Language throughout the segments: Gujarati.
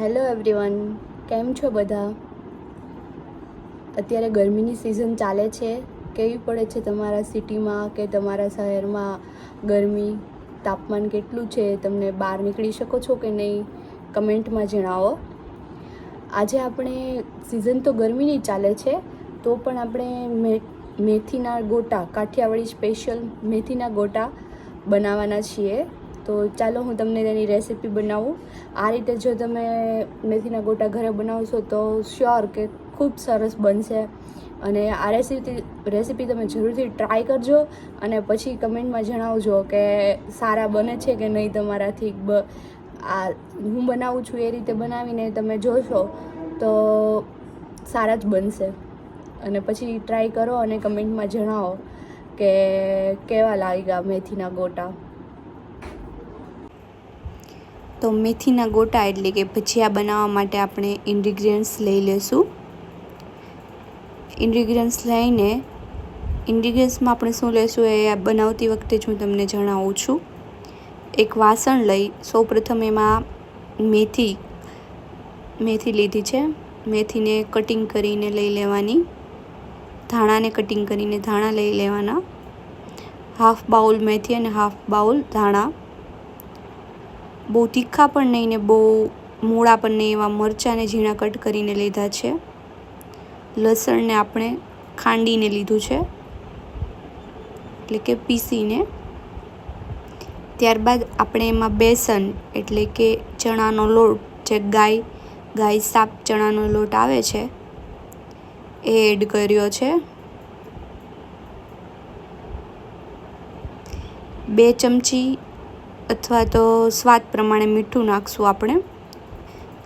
હેલો એવરીવન કેમ છો બધા? અત્યારે ગરમીની સિઝન ચાલે છે. કેવી પડે છે તમારા સિટીમાં કે તમારા શહેરમાં ગરમી? તાપમાન કેટલું છે? તમને બહાર નીકળી શકો છો કે નહીં? કમેન્ટમાં જણાવો. આજે આપણે સિઝન તો ગરમીની ચાલે છે, તો પણ આપણે મેથીના ગોટા, કાઠિયાવાડી સ્પેશિયલ મેથીના ગોટા બનાવવાના છીએ. તો ચાલો હું તમને તેની રેસીપી બનાવું. આ રીતે જો તમે મેથીના ગોટા ઘરે બનાવશો તો શ્યોર કે ખૂબ સરસ બનશે. અને આ રેસીપી રેસીપી તમે જરૂરથી ટ્રાય કરજો અને પછી કમેન્ટમાં જણાવજો કે સારા બને છે કે નહીં તમારાથી. આ, હું બનાવું છું એ રીતે બનાવીને તમે જોશો તો સારા જ બનશે. અને પછી ટ્રાય કરો અને કમેન્ટમાં જણાવો કે કેવા લાગ્યા મેથીના ગોટા. તો મેથીના ગોટા એટલે કે ભજીયા બનાવવા માટે આપણે ઇન્ગ્રીડિયન્ટ્સ લઈ લેશું. ઇન્ગ્રીડિયન્ટ્સ લઈને ઇન્ગ્રીડિયન્ટ્સમાં આપણે શું લેશું એ બનાવતી વખતે જ હું તમને જણાવું છું. એક વાસણ લઈ, સૌપ્રથમ એમાં મેથી મેથી લીધી છે. મેથીને કટિંગ કરીને લઈ લેવાની. ધાણાને કટિંગ કરીને ધાણા લઈ લેવાના. હાફ બાઉલ મેથી અને હાફ બાઉલ ધાણા. બહુ તીખા પણ નહીં ને બહુ મૂળા પણ નહીં એવા મરચાંને ઝીણા કટ કરીને લીધા છે. લસણને આપણે ખાંડીને લીધું છે. એટલે કે પીસીને. ત્યારબાદ આપણે એમાં બેસન એટલે કે ચણાનો લોટ, જે ગાય ગાય સાપ ચણાનો લોટ આવે છે, એ એડ કર્યો છે. બે ચમચી અથવા તો સ્વાદ પ્રમાણે મીઠું નાખશું આપણે.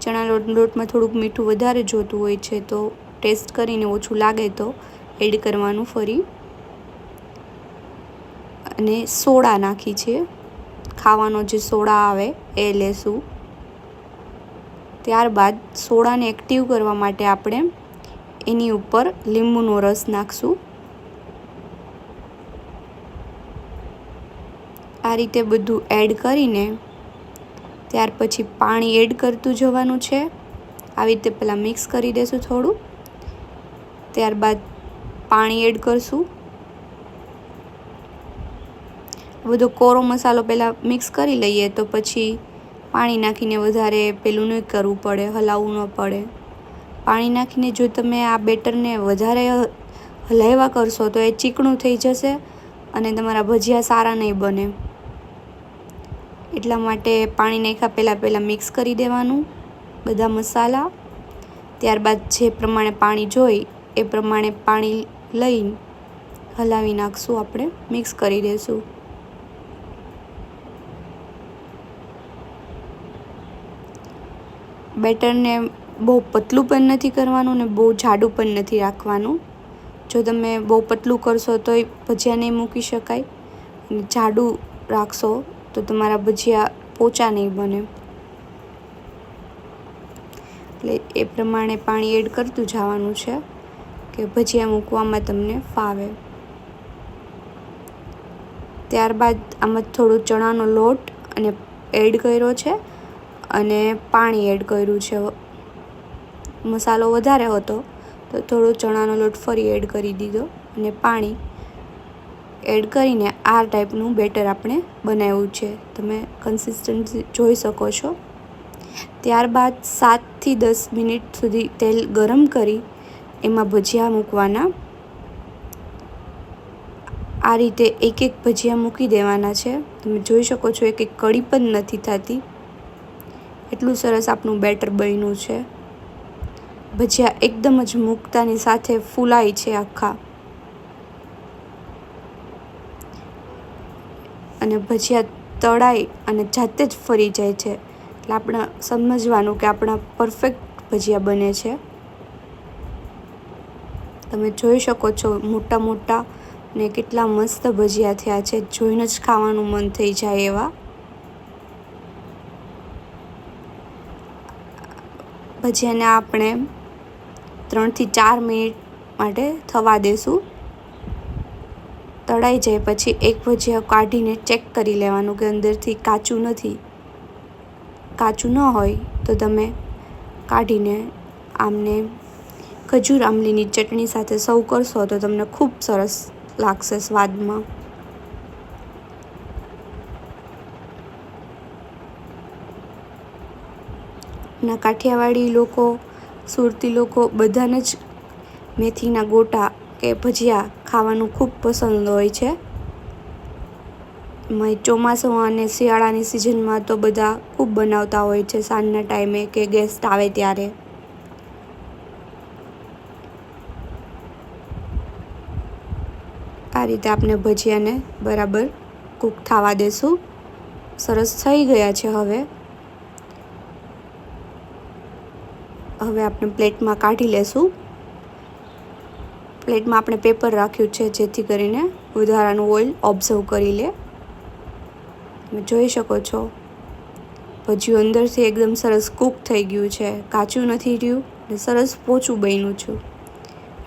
ચણા લોટ લોટમાં થોડુંક મીઠું વધારે જોતું હોય છે, તો ટેસ્ટ કરીને ઓછું લાગે તો એડ કરવાનું ફરી. અને સોડા નાખી છે. ખાવાનો જે સોડા આવે એ લેશું. ત્યારબાદ સોડાને એક્ટિવ કરવા માટે આપણે એની ઉપર લીંબુનો રસ નાખશું. આ રીતે બધું એડ કરીને ત્યાર પછી પાણી એડ કરતું જવાનું છે. આવી રીતે પહેલાં મિક્સ કરી દેશું થોડું. ત્યારબાદ પાણી એડ કરશું. બધો કોરો મસાલો પહેલાં મિક્સ કરી લઈએ તો પછી પાણી નાખીને વધારે પેલું નહીં કરવું પડે, હલાવવું ન પડે. પાણી નાખીને જો તમે આ બેટરને વધારે હલાવ્યા કરશો તો એ ચીકણું થઈ જશે અને તમારા ભજીયા સારા નહીં બને. એટલા માટે પાણી નાખ્યા પહેલાં પહેલાં મિક્સ કરી દેવાનું બધા મસાલા. ત્યારબાદ જે પ્રમાણે પાણી જોઈ એ પ્રમાણે પાણી લઈ હલાવી નાખશું આપણે, મિક્સ કરી દઈશું બેટરને બહુ પતલું પણ નથી કરવાનું ને બહુ જાડું પણ નથી રાખવાનું. જો તમે બહુ પતલું કરશો તોય ભજીયા નહીં મૂકી શકાય. જાડું રાખશો તો તમારા ભજીયા પોચા નહીં બને. એટલે એ પ્રમાણે પાણી એડ કરતું જવાનું છે કે ભજીયા મૂકવામાં તમને ફાવે. ત્યારબાદ આમાં થોડું ચણાનો લોટ અને એડ કર્યો છે અને પાણી એડ કર્યું છે. મસાલો વધારે હતો તો થોડો ચણાનો લોટ ફરી એડ કરી દીધો અને પાણી એડ કરીને આ ટાઈપનું બેટર આપણે બનાવ્યું છે. તમે કન્સિસ્ટન્સી જોઈ શકો છો. ત્યારબાદ સાતથી દસ મિનિટ સુધી તેલ ગરમ કરી એમાં ભજીયા મૂકવાના. આ રીતે એક એક ભજીયા મૂકી દેવાના છે. તમે જોઈ શકો છો એક એક કડી પણ નથી થતી. એટલું સરસ આપણું બેટર બન્યું છે. ભજીયા એકદમ જ મૂકતાની સાથે ફૂલાય છે આખા. અને ભજીયા તળાઈ અને જાતે જ ફરી જાય છે. એટલે આપણે સમજવાનું કે આપણા પરફેક્ટ ભજીયા બને છે. તમે જોઈ શકો છો મોટા મોટા ને કેટલા મસ્ત ભજીયા થયા છે. જોઈને જ ખાવાનું મન થઈ જાય એવા. ભજીયાને આપણે ત્રણથી ચાર મિનિટ માટે થવા દેશું. તળાઈ જાય પછી એક ભજીયા કાઢીને ચેક કરી લેવાનું કે અંદરથી કાચું નથી. કાચું ન હોય તો તમે કાઢીને આમને ખજૂર આમલીની ચટણી સાથે સર્વ કરશો તો તમને ખૂબ સરસ લાગશે સ્વાદમાં. ના કાઠિયાવાડી લોકો, સુરતી લોકો બધાને જ મેથીના ગોટા કે ભજીયા ખાવાનું ખૂબ પસંદ હોય છે. ચોમાસું અને શિયાળાની સિઝનમાં તો બધા ખૂબ બનાવતા હોય છે સાંજના ટાઈમે કે ગેસ્ટ આવે ત્યારે. આ રીતે આપણે ભજીયાને બરાબર કૂક થવા દેશું. સરસ થઈ ગયા છે હવે. હવે આપણે પ્લેટમાં કાઢી લેશું. પ્લેટમાં આપણે પેપર રાખ્યું છે જેથી કરીને વધારાનું ઓઇલ ઓબ્ઝર્વ કરી લે તમે જોઈ શકો છો ભજીયું અંદરથી એકદમ સરસ કૂક થઈ ગયું છે કાચું નથી રહ્યું ને સરસ પોચું બન્યું છું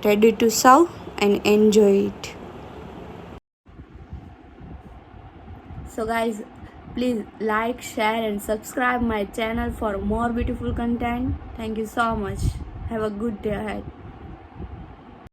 ready to serve and enjoy it So guys, please like, share and subscribe my channel for more beautiful content. Thank you so much. Have a good day ahead.